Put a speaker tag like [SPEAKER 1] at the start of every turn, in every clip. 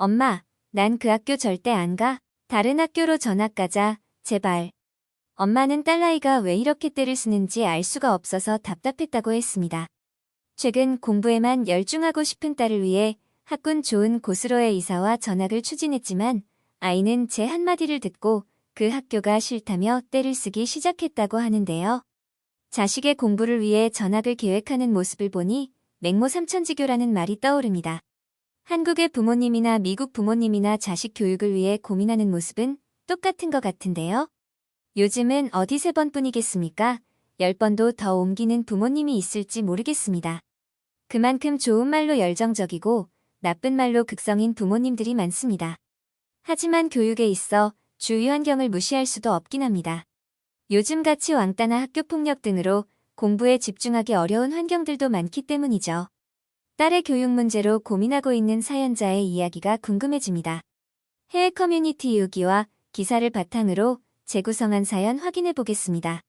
[SPEAKER 1] 엄마, 난 그 학교 절대 안 가. 다른 학교로 전학 가자, 제발. 엄마는 딸아이가 왜 이렇게 때를 쓰는지 알 수가 없어서 답답했다고 했습니다. 최근 공부에만 열중하고 싶은 딸을 위해 학군 좋은 곳으로의 이사와 전학을 추진했지만 아이는 제 한마디를 듣고 그 학교가 싫다며 때를 쓰기 시작했다고 하는데요. 자식의 공부를 위해 전학을 계획하는 모습을 보니 맹모 삼천지교라는 말이 떠오릅니다. 한국의 부모님이나 미국 부모님이나 자식 교육을 위해 고민하는 모습은 똑같은 것 같은데요. 요즘은 어디 세 번뿐이겠습니까? 열 번도 더 옮기는 부모님이 있을지 모르겠습니다. 그만큼 좋은 말로 열정적이고 나쁜 말로 극성인 부모님들이 많습니다. 하지만 교육에 있어 주위 환경을 무시할 수도 없긴 합니다. 요즘같이 왕따나 학교폭력 등으로 공부에 집중하기 어려운 환경들도 많기 때문이죠. 딸의 교육 문제로 고민하고 있는 사연자의 이야기가 궁금해집니다. 해외 커뮤니티 유기와 기사를 바탕으로 재구성한 사연 확인해 보겠습니다.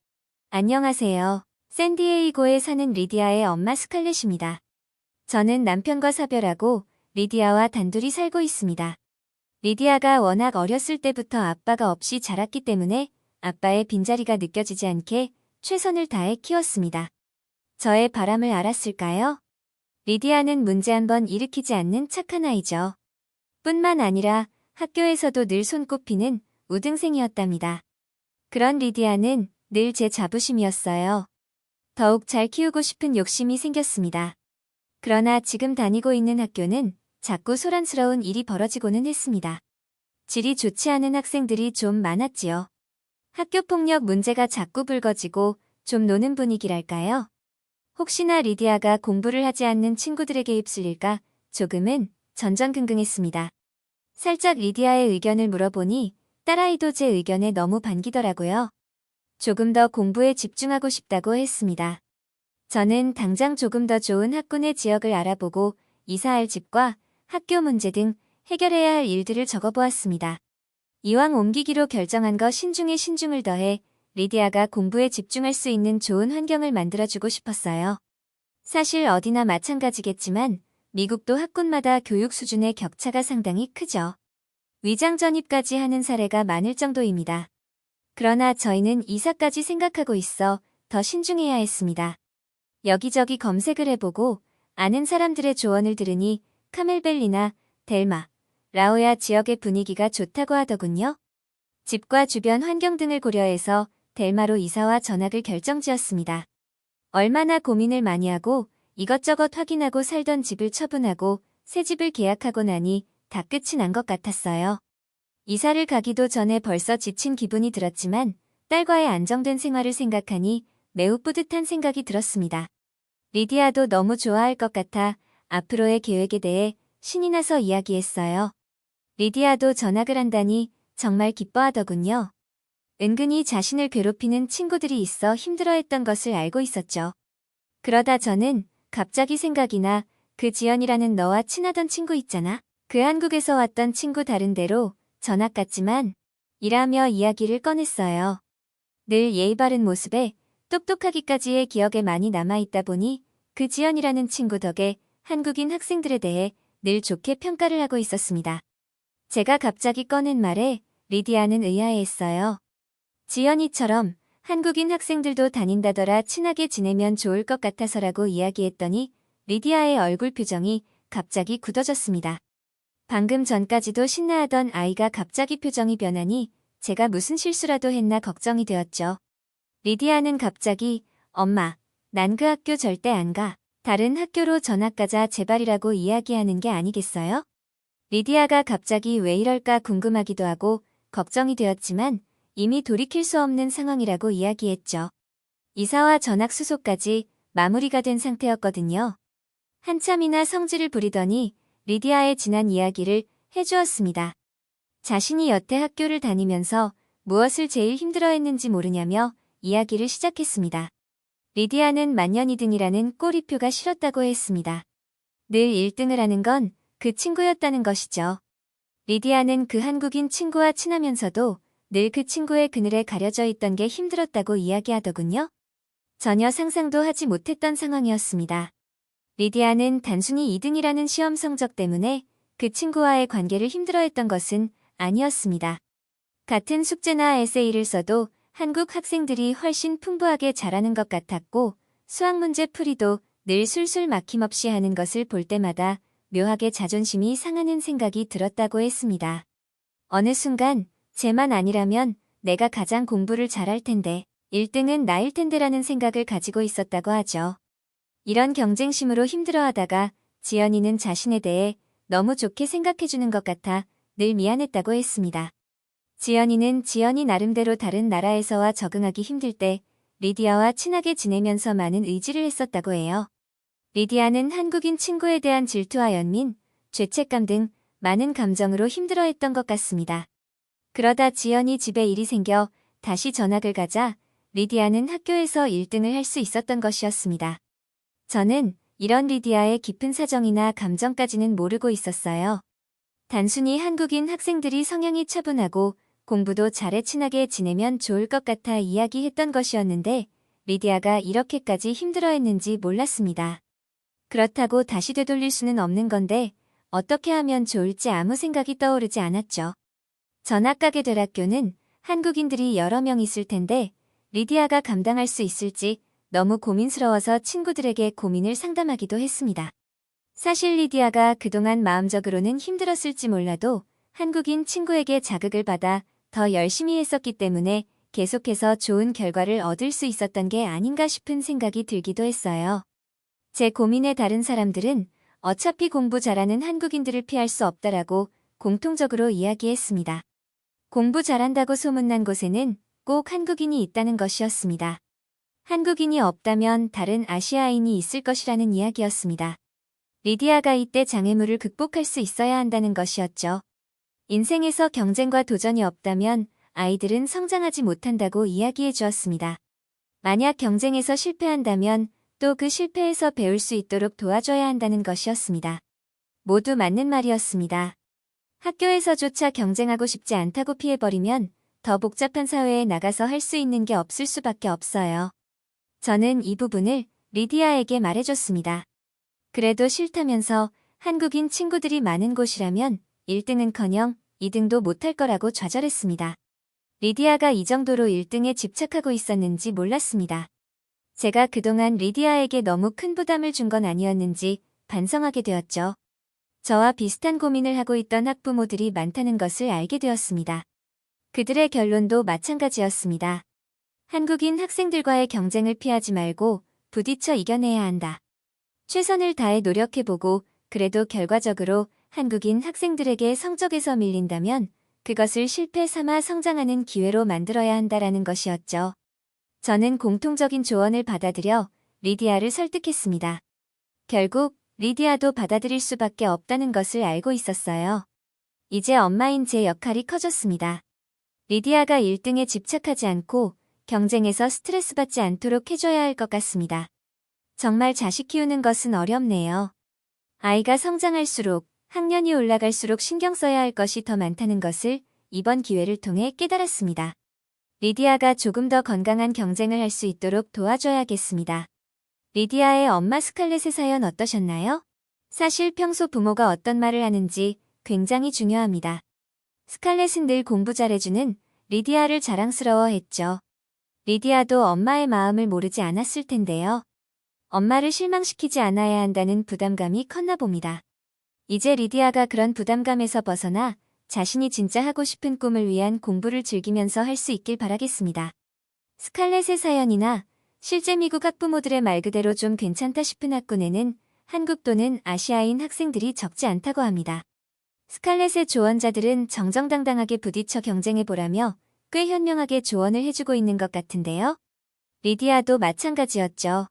[SPEAKER 1] 안녕하세요. 샌디에이고에 사는 리디아의 엄마 스칼렛입니다. 저는 남편과 사별하고 리디아와 단둘이 살고 있습니다. 리디아가 워낙 어렸을 때부터 아빠가 없이 자랐기 때문에 아빠의 빈자리가 느껴지지 않게 최선을 다해 키웠습니다. 저의 바람을 알았을까요? 리디아는 문제 한번 일으키지 않는 착한 아이죠. 뿐만 아니라 학교에서도 늘 손꼽히는 우등생이었답니다. 그런 리디아는 늘 제 자부심이었어요. 더욱 잘 키우고 싶은 욕심이 생겼습니다. 그러나 지금 다니고 있는 학교는 자꾸 소란스러운 일이 벌어지고는 했습니다. 질이 좋지 않은 학생들이 좀 많았지요. 학교 폭력 문제가 자꾸 불거지고 좀 노는 분위기랄까요? 혹시나 리디아가 공부를 하지 않는 친구들에게 휩쓸릴까 조금은 전전긍긍했습니다. 살짝 리디아의 의견을 물어보니 딸아이도 제 의견에 너무 반기더라고요. 조금 더 공부에 집중하고 싶다고 했습니다. 저는 당장 조금 더 좋은 학군의 지역을 알아보고 이사할 집과 학교 문제 등 해결해야 할 일들을 적어보았습니다. 이왕 옮기기로 결정한 거 신중에 신중을 더해 리디아가 공부에 집중할 수 있는 좋은 환경을 만들어주고 싶었어요. 사실 어디나 마찬가지겠지만 미국도 학군마다 교육 수준의 격차가 상당히 크죠. 위장 전입까지 하는 사례가 많을 정도입니다. 그러나 저희는 이사까지 생각하고 있어 더 신중해야 했습니다. 여기저기 검색을 해보고 아는 사람들의 조언을 들으니 카멜벨리나 델마, 라오야 지역의 분위기가 좋다고 하더군요. 집과 주변 환경 등을 고려해서 델마로 이사와 전학을 결정지었습니다. 얼마나 고민을 많이 하고 이것저것 확인하고 살던 집을 처분하고 새 집을 계약하고 나니 다 끝이 난 것 같았어요. 이사를 가기도 전에 벌써 지친 기분이 들었지만 딸과의 안정된 생활을 생각하니 매우 뿌듯한 생각이 들었습니다. 리디아도 너무 좋아할 것 같아 앞으로의 계획에 대해 신이 나서 이야기했어요. 리디아도 전학을 한다니 정말 기뻐하더군요. 은근히 자신을 괴롭히는 친구들이 있어 힘들어했던 것을 알고 있었죠. 그러다 저는 갑자기 생각이 나 그 지연이라는 너와 친하던 친구 있잖아. 그 한국에서 왔던 친구 다른 데로 전학 갔지만 이라며 이야기를 꺼냈어요. 늘 예의 바른 모습에 똑똑하기까지의 기억에 많이 남아있다 보니 그 지연이라는 친구 덕에 한국인 학생들에 대해 늘 좋게 평가를 하고 있었습니다. 제가 갑자기 꺼낸 말에 리디아는 의아해했어요. 지연이처럼 한국인 학생들도 다닌다더라 친하게 지내면 좋을 것 같아서라고 이야기했더니 리디아의 얼굴 표정이 갑자기 굳어졌습니다. 방금 전까지도 신나하던 아이가 갑자기 표정이 변하니 제가 무슨 실수라도 했나 걱정이 되었죠. 리디아는 갑자기 엄마, 난 그 학교 절대 안 가. 다른 학교로 전학 가자 제발이라고 이야기하는 게 아니겠어요? 리디아가 갑자기 왜 이럴까 궁금하기도 하고 걱정이 되었지만 이미 돌이킬 수 없는 상황이라고 이야기했죠. 이사와 전학 수속까지 마무리가 된 상태였거든요. 한참이나 성질을 부리더니 리디아의 지난 이야기를 해주었습니다. 자신이 여태 학교를 다니면서 무엇을 제일 힘들어했는지 모르냐며 이야기를 시작했습니다. 리디아는 만년 2등이라는 꼬리표가 싫었다고 했습니다. 늘 1등을 하는 건 그 친구였다는 것이죠. 리디아는 그 한국인 친구와 친하면서도 늘 그 친구의 그늘에 가려져 있던 게 힘들었다고 이야기하더군요. 전혀 상상도 하지 못했던 상황이었습니다. 리디아는 단순히 2등이라는 시험 성적 때문에 그 친구와의 관계를 힘들어했던 것은 아니었습니다. 같은 숙제나 에세이를 써도 한국 학생들이 훨씬 풍부하게 잘하는 것 같았고 수학 문제 풀이도 늘 술술 막힘없이 하는 것을 볼 때마다 묘하게 자존심이 상하는 생각이 들었다고 했습니다. 어느 순간 쟤만 아니라면 내가 가장 공부를 잘할 텐데 1등은 나일 텐데라는 생각을 가지고 있었다고 하죠. 이런 경쟁심으로 힘들어하다가 지연이는 자신에 대해 너무 좋게 생각해주는 것 같아 늘 미안했다고 했습니다. 지연이는 지연이 나름대로 다른 나라에서와 적응하기 힘들 때 리디아와 친하게 지내면서 많은 의지를 했었다고 해요. 리디아는 한국인 친구에 대한 질투와 연민, 죄책감 등 많은 감정으로 힘들어했던 것 같습니다. 그러다 지연이 집에 일이 생겨 다시 전학을 가자 리디아는 학교에서 1등을 할 수 있었던 것이었습니다. 저는 이런 리디아의 깊은 사정이나 감정까지는 모르고 있었어요. 단순히 한국인 학생들이 성향이 차분하고 공부도 잘해 친하게 지내면 좋을 것 같아 이야기했던 것이었는데 리디아가 이렇게까지 힘들어했는지 몰랐습니다. 그렇다고 다시 되돌릴 수는 없는 건데 어떻게 하면 좋을지 아무 생각이 떠오르지 않았죠. 전학 가게 될 학교는 한국인들이 여러 명 있을 텐데 리디아가 감당할 수 있을지 너무 고민스러워서 친구들에게 고민을 상담하기도 했습니다. 사실 리디아가 그동안 마음적으로는 힘들었을지 몰라도 한국인 친구에게 자극을 받아 더 열심히 했었기 때문에 계속해서 좋은 결과를 얻을 수 있었던 게 아닌가 싶은 생각이 들기도 했어요. 제 고민에 다른 사람들은 어차피 공부 잘하는 한국인들을 피할 수 없다라고 공통적으로 이야기했습니다. 공부 잘한다고 소문난 곳에는 꼭 한국인이 있다는 것이었습니다. 한국인이 없다면 다른 아시아인이 있을 것이라는 이야기였습니다. 리디아가 이때 장애물을 극복할 수 있어야 한다는 것이었죠. 인생에서 경쟁과 도전이 없다면 아이들은 성장하지 못한다고 이야기해 주었습니다. 만약 경쟁에서 실패한다면 또 그 실패에서 배울 수 있도록 도와줘야 한다는 것이었습니다. 모두 맞는 말이었습니다. 학교에서조차 경쟁하고 싶지 않다고 피해버리면 더 복잡한 사회에 나가서 할 수 있는 게 없을 수밖에 없어요. 저는 이 부분을 리디아에게 말해줬습니다. 그래도 싫다면서 한국인 친구들이 많은 곳이라면 1등은커녕 2등도 못할 거라고 좌절했습니다. 리디아가 이 정도로 1등에 집착하고 있었는지 몰랐습니다. 제가 그동안 리디아에게 너무 큰 부담을 준 건 아니었는지 반성하게 되었죠. 저와 비슷한 고민을 하고 있던 학부모들이 많다는 것을 알게 되었습니다. 그들의 결론도 마찬가지였습니다. 한국인 학생들과의 경쟁을 피하지 말고 부딪혀 이겨내야 한다. 최선을 다해 노력해보고 그래도 결과적으로 한국인 학생들에게 성적에서 밀린다면 그것을 실패 삼아 성장하는 기회로 만들어야 한다라는 것이었죠. 저는 공통적인 조언을 받아들여 리디아를 설득했습니다. 결국 리디아도 받아들일 수밖에 없다는 것을 알고 있었어요. 이제 엄마인 제 역할이 커졌습니다. 리디아가 1등에 집착하지 않고 경쟁에서 스트레스 받지 않도록 해줘야 할 것 같습니다. 정말 자식 키우는 것은 어렵네요. 아이가 성장할수록 학년이 올라갈수록 신경 써야 할 것이 더 많다는 것을 이번 기회를 통해 깨달았습니다. 리디아가 조금 더 건강한 경쟁을 할 수 있도록 도와줘야겠습니다. 리디아의 엄마 스칼렛의 사연 어떠셨나요? 사실 평소 부모가 어떤 말을 하는지 굉장히 중요합니다. 스칼렛은 늘 공부 잘해주는 리디아를 자랑스러워했죠. 리디아도 엄마의 마음을 모르지 않았을 텐데요. 엄마를 실망시키지 않아야 한다는 부담감이 컸나 봅니다. 이제 리디아가 그런 부담감에서 벗어나 자신이 진짜 하고 싶은 꿈을 위한 공부를 즐기면서 할 수 있길 바라겠습니다. 스칼렛의 사연이나 실제 미국 학부모들의 말 그대로 좀 괜찮다 싶은 학군에는 한국 또는 아시아인 학생들이 적지 않다고 합니다. 스칼렛의 조언자들은 정정당당하게 부딪혀 경쟁해보라며 꽤 현명하게 조언을 해주고 있는 것 같은데요. 리디아도 마찬가지였죠.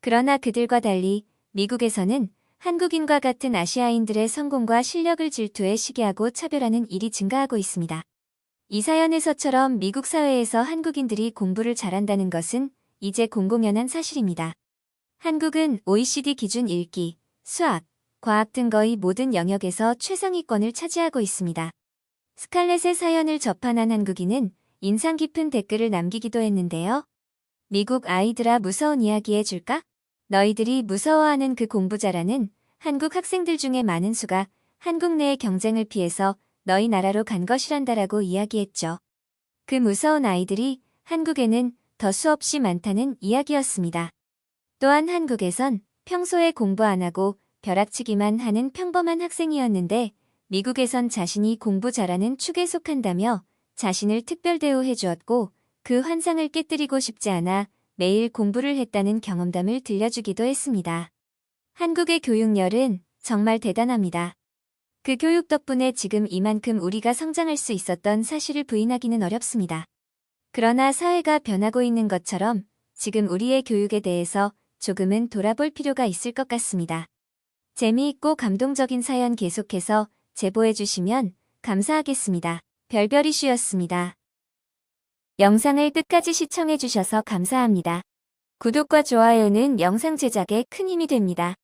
[SPEAKER 1] 그러나 그들과 달리 미국에서는 한국인과 같은 아시아인들의 성공과 실력을 질투해 시기하고 차별하는 일이 증가하고 있습니다. 이 사연에서처럼 미국 사회에서 한국인들이 공부를 잘한다는 것은 이제 공공연한 사실입니다. 한국은 OECD 기준 읽기, 수학, 과학 등 거의 모든 영역에서 최상위권을 차지하고 있습니다. 스칼렛의 사연을 접한 한 한국인은 인상 깊은 댓글을 남기기도 했는데요. 미국 아이들아 무서운 이야기 해줄까? 너희들이 무서워하는 그 공부 잘하는 한국 학생들 중에 많은 수가 한국 내의 경쟁을 피해서 너희 나라로 간 것이란다라고 이야기했죠. 그 무서운 아이들이 한국에는 더 수없이 많다는 이야기였습니다. 또한 한국에선 평소에 공부 안 하고 벼락치기만 하는 평범한 학생이었는데 미국에선 자신이 공부 잘하는 축에 속한다며 자신을 특별 대우해 주었고 그 환상을 깨뜨리고 싶지 않아 매일 공부를 했다는 경험담을 들려주기도 했습니다. 한국의 교육열은 정말 대단합니다. 그 교육 덕분에 지금 이만큼 우리가 성장할 수 있었던 사실을 부인하기는 어렵습니다. 그러나 사회가 변하고 있는 것처럼 지금 우리의 교육에 대해서 조금은 돌아볼 필요가 있을 것 같습니다. 재미있고 감동적인 사연 계속해서 제보해 주시면 감사하겠습니다. 별별 이슈였습니다. 영상을 끝까지 시청해 주셔서 감사합니다. 구독과 좋아요는 영상 제작에 큰 힘이 됩니다.